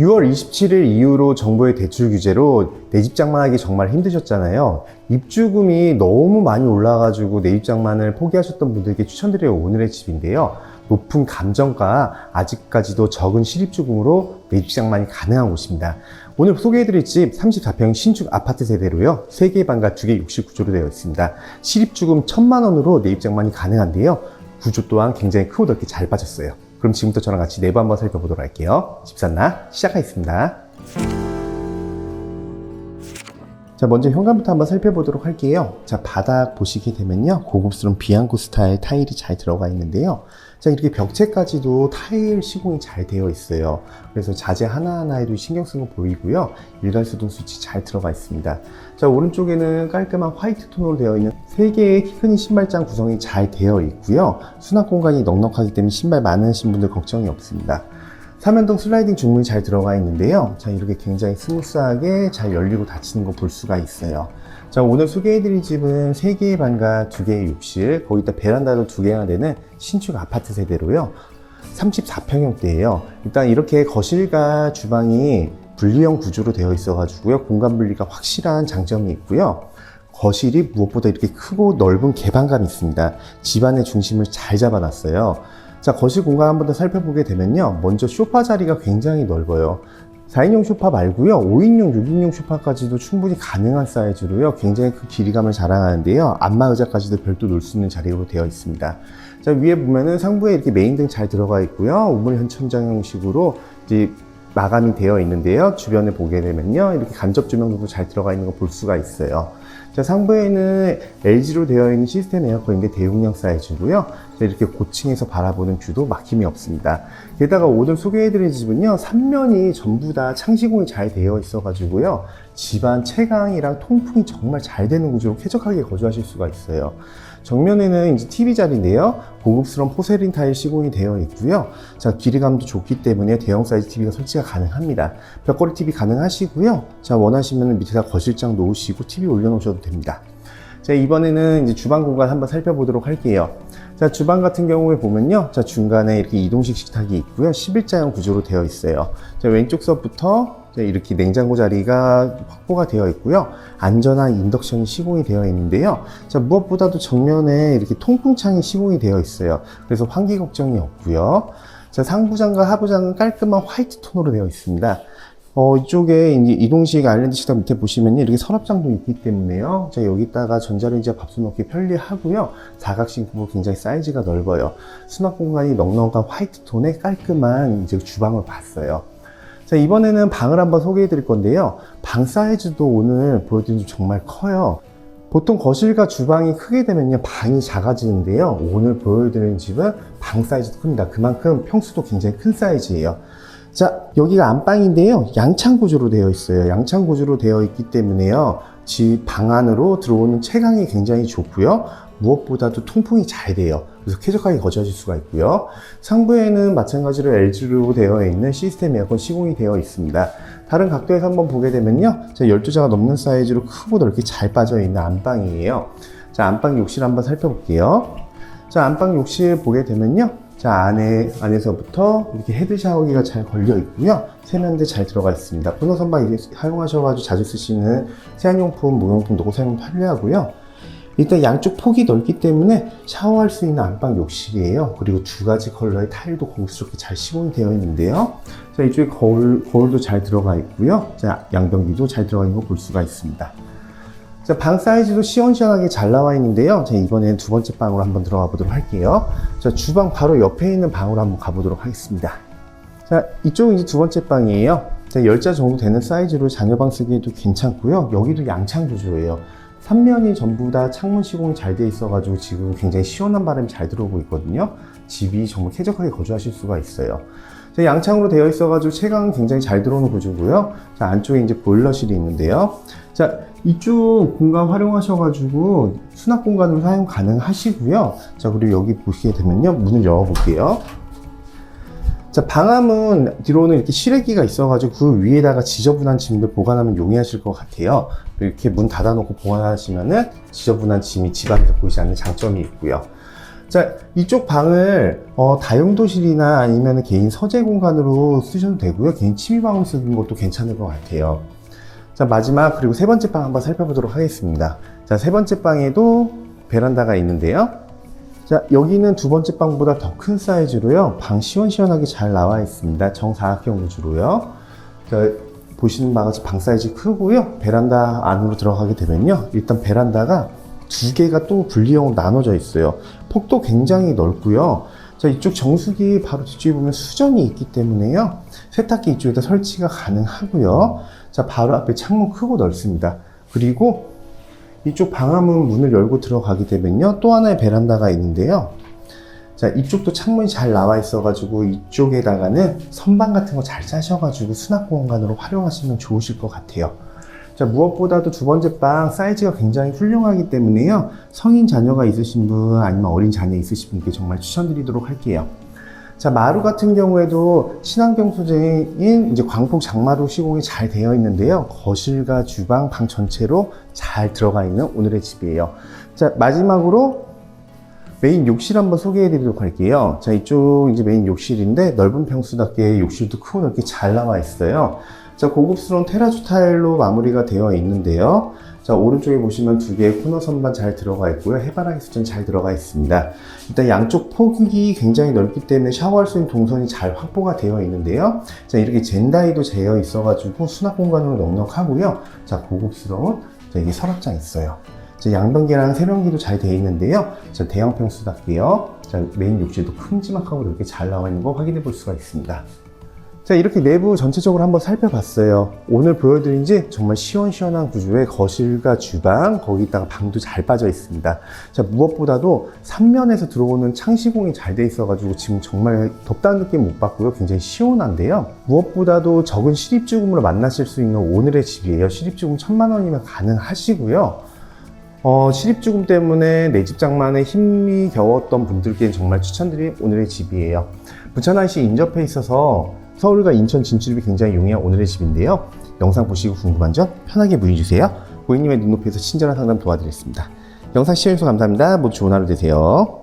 6월 27일 이후로 정부의 대출 규제로 내 집 장만하기 정말 힘드셨잖아요. 입주금이 너무 많이 올라가지고 내 집 장만을 포기하셨던 분들께 추천드려요 오늘의 집인데요. 높은 감정가, 아직까지도 적은 실입주금으로 내 집 장만이 가능한 곳입니다. 오늘 소개해드릴 집 34평 신축 아파트 세대로요. 3개 방과 2개 욕실 구조로 되어 있습니다. 실입주금 1000만 원으로 내집 장만이 가능한데요. 구조 또한 굉장히 크고 넓게 잘 빠졌어요. 그럼 지금부터 저랑 같이 내부 한번 살펴보도록 할게요. 집산나 시작하겠습니다. 자, 먼저 현관부터 한번 살펴보도록 할게요. 자, 바닥 보시게 되면요. 고급스러운 비앙코 스타일 타일이 잘 들어가 있는데요. 자, 이렇게 벽체까지도 타일 시공이 잘 되어 있어요. 그래서 자재 하나하나에도 신경 쓴 거 보이고요. 일괄수동 스위치 잘 들어가 있습니다. 자, 오른쪽에는 깔끔한 화이트 톤으로 되어 있는 3개의 키 큰 신발장 구성이 잘 되어 있고요. 수납 공간이 넉넉하기 때문에 신발 많으신 분들 걱정이 없습니다. 사면동 슬라이딩 중문이 잘 들어가 있는데요. 자, 이렇게 굉장히 스무스하게 잘 열리고 닫히는 거 볼 수가 있어요. 자, 오늘 소개해드릴 집은 3개의 방과 2개의 욕실, 거기다 베란다도 2개가 되는 신축 아파트 세대로요. 34평형대예요. 일단 이렇게 거실과 주방이 분리형 구조로 되어 있어 가지고요. 공간 분리가 확실한 장점이 있고요. 거실이 무엇보다 이렇게 크고 넓은 개방감이 있습니다. 집안의 중심을 잘 잡아놨어요. 자, 거실 공간 한번 더 살펴보게 되면요. 먼저 소파 자리가 굉장히 넓어요. 4인용 소파 말고요. 5인용, 6인용 소파까지도 충분히 가능한 사이즈로요. 굉장히 그 길이감을 자랑하는데요. 안마 의자까지도 별도 놓을 수 있는 자리로 되어 있습니다. 자, 위에 보면은 상부에 이렇게 메인등 잘 들어가 있고요. 우물 현천장 형식으로 이제 마감이 되어 있는데요. 주변에 보게 되면요. 이렇게 간접 조명도 잘 들어가 있는 거 볼 수가 있어요. 자, 상부에는 LG로 되어 있는 시스템 에어컨인데 대용량 사이즈고요. 자, 이렇게 고층에서 바라보는 뷰도 막힘이 없습니다. 게다가 오늘 소개해드린 집은요, 3면이 전부 다 창시공이 잘 되어 있어가지고요. 집안 채광이랑 통풍이 정말 잘 되는 구조로 쾌적하게 거주하실 수가 있어요. 정면에는 이제 TV 자리인데요. 고급스러운 포세린 타일 시공이 되어 있고요. 자, 길이감도 좋기 때문에 대형 사이즈 TV가 설치가 가능합니다. 벽걸이 TV 가능하시고요. 자, 원하시면 밑에다 거실장 놓으시고 TV 올려놓으셔도 됩니다. 자, 이번에는 이제 주방 공간 한번 살펴보도록 할게요. 자, 주방 같은 경우에 보면요. 자, 중간에 이렇게 이동식 식탁이 있고요. 11자형 구조로 되어 있어요. 자, 왼쪽 서부터 자, 이렇게 냉장고 자리가 확보가 되어 있고요. 안전한 인덕션이 시공이 되어 있는데요. 자, 무엇보다도 정면에 이렇게 통풍창이 시공이 되어 있어요. 그래서 환기 걱정이 없고요. 자, 상부장과 하부장은 깔끔한 화이트 톤으로 되어 있습니다. 어, 이쪽에 이동식 아일랜드 식탁 밑에 보시면 이렇게 서랍장도 있기 때문에요. 자, 여기다가 전자레인지와 밥솥 넣기 편리하고요. 사각싱크로 굉장히 사이즈가 넓어요. 수납 공간이 넉넉한 화이트 톤의 깔끔한 이제 주방을 봤어요. 자, 이번에는 방을 한번 소개해 드릴 건데요. 방 사이즈도 오늘 보여드린 집 정말 커요. 보통 거실과 주방이 크게 되면요, 방이 작아지는데요. 오늘 보여드리는 집은 방 사이즈도 큽니다. 그만큼 평수도 굉장히 큰 사이즈예요. 자, 여기가 안방인데요. 양창 구조로 되어 있어요. 양창 구조로 되어 있기 때문에요. 집 방 안으로 들어오는 채광이 굉장히 좋고요. 무엇보다도 통풍이 잘 돼요. 그래서 쾌적하게 거주하실 수가 있고요. 상부에는 마찬가지로 LG로 되어 있는 시스템 에어컨 시공이 되어 있습니다. 다른 각도에서 한번 보게 되면요. 자, 12자가 넘는 사이즈로 크고 넓게 잘 빠져 있는 안방이에요. 자, 안방 욕실 한번 살펴볼게요. 자, 안방 욕실 보게 되면요. 자, 안에, 안에서부터 이렇게 헤드 샤워기가 잘 걸려 있고요. 세면대 잘 들어가 있습니다. 분호 선반 이게 사용하셔가지고 자주 쓰시는 세안용품, 목욕용품 놓고 사용 편리하고요. 일단 양쪽 폭이 넓기 때문에 샤워할 수 있는 안방 욕실이에요. 그리고 두 가지 컬러의 타일도 고급스럽게 잘 시공이 되어 있는데요. 자, 이쪽에 거울, 거울도 잘 들어가 있고요. 자, 양변기도 잘 들어가 있는 거 볼 수가 있습니다. 자, 방 사이즈도 시원시원하게 잘 나와 있는데요. 자, 이번엔 두 번째 방으로 한번 들어가 보도록 할게요. 자, 주방 바로 옆에 있는 방으로 한번 가보도록 하겠습니다. 자, 이쪽은 이제 두 번째 방이에요. 자, 10자 정도 되는 사이즈로 자녀방 쓰기에도 괜찮고요. 여기도 양창 구조예요. 3면이 전부 다 창문 시공이 잘 돼 있어가지고 지금 굉장히 시원한 바람이 잘 들어오고 있거든요. 집이 정말 쾌적하게 거주하실 수가 있어요. 자, 양창으로 되어 있어가지고 채광은 굉장히 잘 들어오는 구조고요. 자, 안쪽에 이제 보일러실이 있는데요. 자, 이쪽 공간 활용하셔가지고 수납 공간으로 사용 가능하시고요. 자, 그리고 여기 보시게 되면요. 문을 열어볼게요. 자, 방화문 뒤로는 이렇게 실외기가 있어가지고 그 위에다가 지저분한 짐들 보관하면 용이하실 것 같아요. 이렇게 문 닫아놓고 보관하시면은 지저분한 짐이 집 안에서 보이지 않는 장점이 있고요. 자, 이쪽 방을 어, 다용도실이나 아니면 개인 서재 공간으로 쓰셔도 되고요. 개인 취미방으로 쓰는 것도 괜찮을 것 같아요. 자, 마지막 그리고 세 번째 방 한번 살펴보도록 하겠습니다. 자, 세 번째 방에도 베란다가 있는데요. 자, 여기는 두 번째 방보다 더 큰 사이즈로요. 방 시원시원하게 잘 나와 있습니다. 정사각형 구조로요. 자, 보시는 바와 같이 방 사이즈 크고요. 베란다 안으로 들어가게 되면요. 일단 베란다가 두 개가 또 분리형으로 나눠져 있어요. 폭도 굉장히 넓고요. 자, 이쪽 정수기 바로 뒤쪽에 보면 수전이 있기 때문에요. 세탁기 이쪽에다 설치가 가능하고요. 자, 바로 앞에 창문 크고 넓습니다. 그리고 이쪽 방화문 문을 열고 들어가게 되면요. 또 하나의 베란다가 있는데요. 자, 이쪽도 창문이 잘 나와 있어가지고 이쪽에다가는 선반 같은 거 잘 짜셔가지고 수납 공간으로 활용하시면 좋으실 것 같아요. 자, 무엇보다도 두 번째 방 사이즈가 굉장히 훌륭하기 때문에요. 성인 자녀가 있으신 분 아니면 어린 자녀 있으신 분께 정말 추천드리도록 할게요. 자, 마루 같은 경우에도 친환경 소재인 이제 광폭 장마루 시공이 잘 되어 있는데요. 거실과 주방, 방 전체로 잘 들어가 있는 오늘의 집이에요. 자, 마지막으로 메인 욕실 한번 소개해 드리도록 할게요. 자, 이쪽 이제 메인 욕실인데 넓은 평수답게 욕실도 크고 넓게 잘 나와 있어요. 자, 고급스러운 테라조 타일로 마무리가 되어 있는데요. 자, 오른쪽에 보시면 두 개의 코너 선반 잘 들어가 있고요. 해바라기 수전 잘 들어가 있습니다. 일단 양쪽 폭이 굉장히 넓기 때문에 샤워할 수 있는 동선이 잘 확보가 되어 있는데요. 자, 이렇게 젠다이도 되어 있어 가지고 수납 공간으로 넉넉하고요. 자, 고급스러운 자, 이게 서랍장 있어요. 자, 양변기랑 세변기도 잘 되어 있는데요. 자, 대형 평수답게요. 자, 메인 욕실도 큼지막하고 이렇게 잘 나와 있는 거 확인해 볼 수가 있습니다. 자, 이렇게 내부 전체적으로 한번 살펴봤어요. 오늘 보여드린 집 정말 시원시원한 구조의 거실과 주방, 거기다가 방도 잘 빠져 있습니다. 자, 무엇보다도 3면에서 들어오는 창시공이 잘 돼 있어 가지고 지금 정말 덥다는 느낌 못 받고요. 굉장히 시원한데요. 무엇보다도 적은 실입주금으로 만나실 수 있는 오늘의 집이에요. 실입주금 천만 원이면 가능하시고요. 어, 실입주금 때문에 내 집 장만에 힘이 겨웠던 분들께는 정말 추천드릴 오늘의 집이에요. 부천항시 인접해 있어서 서울과 인천 진출이 굉장히 용이한 오늘의 집인데요. 영상 보시고 궁금한 점 편하게 문의주세요. 고객님의 눈높이에서 친절한 상담 도와드리겠습니다. 영상 시청해주셔서 감사합니다. 모두 좋은 하루 되세요.